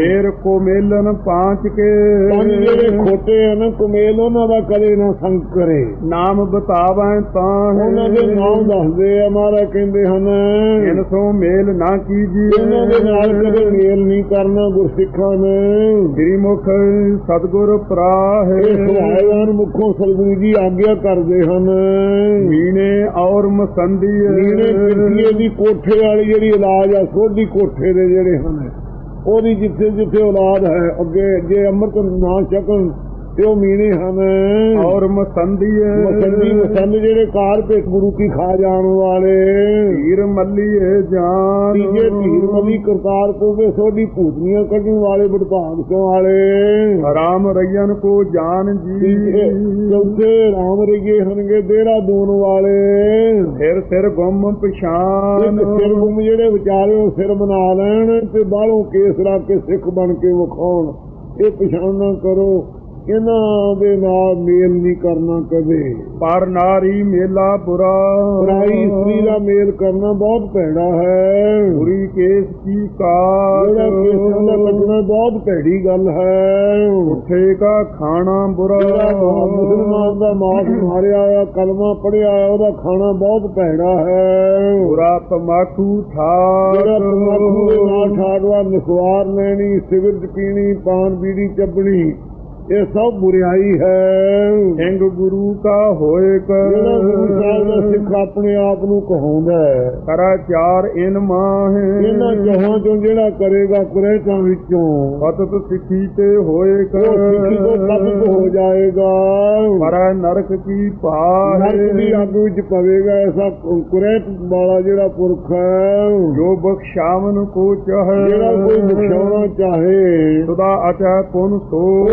ਫੇਰ ਕੋ ਮੇਲਨ ਪਾਂਚ ਕੇ। ਪੰਜ ਜਿਹੜੇ ਖੋਟੇ ਹਨ ਕੁਮੇਲ ਉਹਨਾਂ ਦਾ ਕਦੇ ਨਾ ਸੰਗ ਕਰੇ। ਨਾਮ ਬਤਾਵੈ ਤਾਂ ਉਹਨਾਂ ਦੇ ਨਾਮ ਦੱਸਦੇ ਆ ਮਹਾਰਾ ਕਹਿੰਦੇ ਹਨ। ਇਨ ਸੋ ਮੇਲ ਨਾ ਕੀਜੀ ਇਹਨਾਂ ਦੇ ਨਾਲ ਕਦੇ ਮੇਲ ਨਹੀਂ ਕਰਨਾ ਗੁਰਸਿੱਖਾਂ ਨੇ। ਸ੍ਰੀ ਮੁਖ ਸਤਗੁਰ ਪ੍ਰਾਹੇ। ਸੁਭਾਇਵਾਨ ਮੁਖੋਂ ਸਤਿਗੁਰੂ ਜੀ ਆਗਿਆ ਕਰਦੇ ਹਨ। ਮੀਨੇ ਔਰ ਮਸੰਦੀ ਕਿਰਤੀਏ ਦੀ ਕੋਠੇ ਵਾਲੀ ਜਿਹੜੀ ਇਲਾਜ ਆ ਸੋਢੀ ਕੋਠੇ ਦੇ ਜਿਹੜੇ ਹਨ। ਉਹਦੀ ਜਿੱਥੇ ਜਿੱਥੇ ਔਲਾਦ ਹੈ ਅੱਗੇ ਜੇ ਅੰਮ੍ਰਿਤ ਨਾ ਛਕਣ ਤੇ ਉਹ ਮੀਣੇ ਹਨ। ਔਰ ਮਸੰਦੀ ਮਸੰਦੀ ਮਸੰਦ ਜਿਹੜੇ ਕਾਰਪੇਟ ਗੁਰੂ ਕੀ ਖਾ ਜਾਣ ਵਾਲੇ। ਧੀਰ ਮੱਲੀਏ ਜਾਨ। ਤੀਜੇ ਧੀਰ ਮਲੀ ਕਰਤਾਰ ਕੋਵੇ ਸੋਢੀ ਭੂਤਨੀਆਂ ਕੱਢਣ ਵਾਲੇ ਬੜਭਾਗ ਤੋਂ ਵਾਲੇ। ਰਾਮ ਰਈਨ ਕੋ ਜਾਨ ਜੀ। ਚੌਥੇ ਰਾਮ ਰਈਏ ਹਨਗੇ ਦੇਰਾ ਦੂਨ ਵਾਲੇ। ਫਿਰ ਸਿਰ ਗੁੰਮ ਪਛਾਨ ਸਿਰ ਗੁੰਮ ਜਿਹੜੇ ਵਿਚਾਰੇ ਉਹ ਸਿਰ ਬਣਾ ਲੈਣ ਤੇ ਬਾਹਰੋਂ ਕੇਸ ਲਾ ਕੇ ਸਿੱਖ ਬਣ ਕੇ ਵਿਖਾਉਣ। ਇਹ ਪਛਾਣ ਨਾ ਕਰੋ। ਇਹਨਾਂ ਦੇ ਨਾਲ ਮੇਲ ਨਹੀਂ ਕਰਨਾ ਕਦੇ। ਪਰ ਨਾਰੀ ਮੇਲਾ ਬੁਰਾ ਪਰਾਈ ਇਸਤਰੀ ਦਾ ਮੇਲ ਕਰਨਾ ਬਹੁਤ ਭੈੜਾ ਹੈ। ਬੁਰੀ ਕੇਸ ਕੀ ਕਾਟ। ਜਿਹੜਾ ਕੇਸਾਂ ਦਾ ਲੱਗਣਾ ਬਹੁਤ ਭੈੜੀ ਗੱਲ ਹੈ। ਉਠੇਗਾ ਖਾਣਾ ਬੁਰਾ। ਮੁਸਲਮਾਨ ਦਾ ਮਾਸ ਮਾਰਿਆ ਆ ਕਲਮਾ ਪੜਿਆ ਆ ਉਹਦਾ ਖਾਣਾ ਬਹੁਤ ਭੈੜਾ ਹੈ। ਬੁਰਾ ਤਮਾਕੂ ਠਾਕ। ਜਿਹੜਾ ਤਮਾਕੂ ਦੇ ਨਾਲ ਠਾੜਵਾ ਨਖਵਾਰ ਲੈਣੀ ਸਿਗਰਟ ਪੀਣੀ ਪਾਨ ਬੀੜੀ ਚੱਬਣੀ। ਇਹ ਸਭ ਬੁਰੀਾਈ ਹੈ। ਸਿੰਘ ਗੁਰੂ ਕਾ ਹੋਏ ਜਿਹੜਾ ਗੁਰੂ ਸਾਹਿਬ ਦਾ ਕਰ ਸਿੱਖ ਆਪਣੇ ਆਪ ਨੂੰ ਕਹਾਉਂਦਾ ਹੈ। ਕਰਾ ਚਾਰ ਇਨ ਮਾਹੇ। ਇਹਨਾਂ ਜਹਾਂ ਚੋਂ ਜਿਹੜਾ ਕਰੇਗਾ ਕੁਰੇਟਾਂ ਵਿੱਚੋਂ। ਪਤਤ ਸਿੱਖੀ ਤੇ ਹੋਏ ਉਹ ਸਿੱਖੀ ਤੋਂ ਕਰ ਪਤਤ ਹੋ ਜਾਏਗਾ। ਪਰ ਨਰਕ ਕੀ ਨਰਕ ਦੀ ਪਾਹੇ ਅੱਗ ਵਿੱਚ ਪਵੇਗਾ ਐਸਾ ਕੁਰੇਟ ਵਾਲਾ ਜਿਹੜਾ ਪੁਰਖ ਹੈ। ਜੋ ਬਖਸ਼ਾਵਨ ਕੋ ਚਾਹੇ। ਜਿਹੜਾ ਕੋਈ ਬਖਸ਼ਾਉਣਾ ਚਾਹੇ। ਸਦਾ ਅਚਾ ਪੁਨ ਸੋ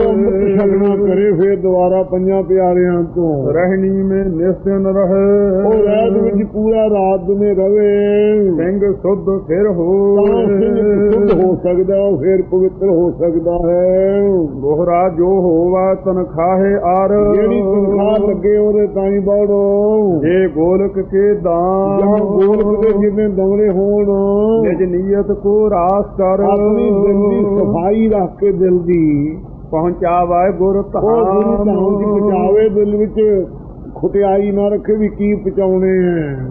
ਉਹ ਛਕਣਾ ਕਰੇ ਫਿਰ ਦੁਬਾਰਾ ਪੰਜਾਂ ਪਿਆਰਿਆਂ ਤੋਂ। ਰਹਿਣੀ ਮੇ ਉਹ ਰਹੇ। ਰਹਿਤ ਵਿੱਚ ਪੂਰਾ ਰਾਤ ਦਿਨੇ ਰਵੇ। ਸਿੰਘ ਸੁਧ ਫਿਰ ਸ਼ੁੱਧ ਹੋ ਸਕਦਾ ਉਹ ਫਿਰ ਪਵਿੱਤਰ ਹੋ ਸਕਦਾ ਹੈ। ਗੋਹਰਾ ਜੋ ਹੋਵਾ ਤਨਖਾਹੇ ਆਰ। ਜਿਹੜੀ ਤਨਖਾਹ ਲੱਗੇ ਉਹਦੇ ਤਾਂ ਹੀ ਬੜੋ। ਜੇ ਗੋਲਕ ਕੇ ਦਾਨ। ਜਾਂ ਗੋਲਕ ਦੇ ਜਿੰਨੇ ਦਮਲੇ ਹੋਣ। ਨਿਜ ਨੀਅਤ ਕੋ ਰਾਸ ਕਰ। ਆਪਣੀ ਦਿਲ ਦੀ ਸਫ਼ਾਈ ਰੱਖ ਕੇ ਦਿਲ ਦੀ। ਪਹੁੰਚਾਵਾ ਗੁਰ ਉਹ ਗੁਰੂ ਧਾਮ ਦੀ ਧਾਮ ਪਹੁੰਚਾਵੇ ਦਿਲ ਵਿੱਚ ਖੁਟਿਆਈ ਨਾ ਰੱਖੇ ਵੀ ਕੀ ਪਹੁੰਚਾਉਣੇ ਹੈ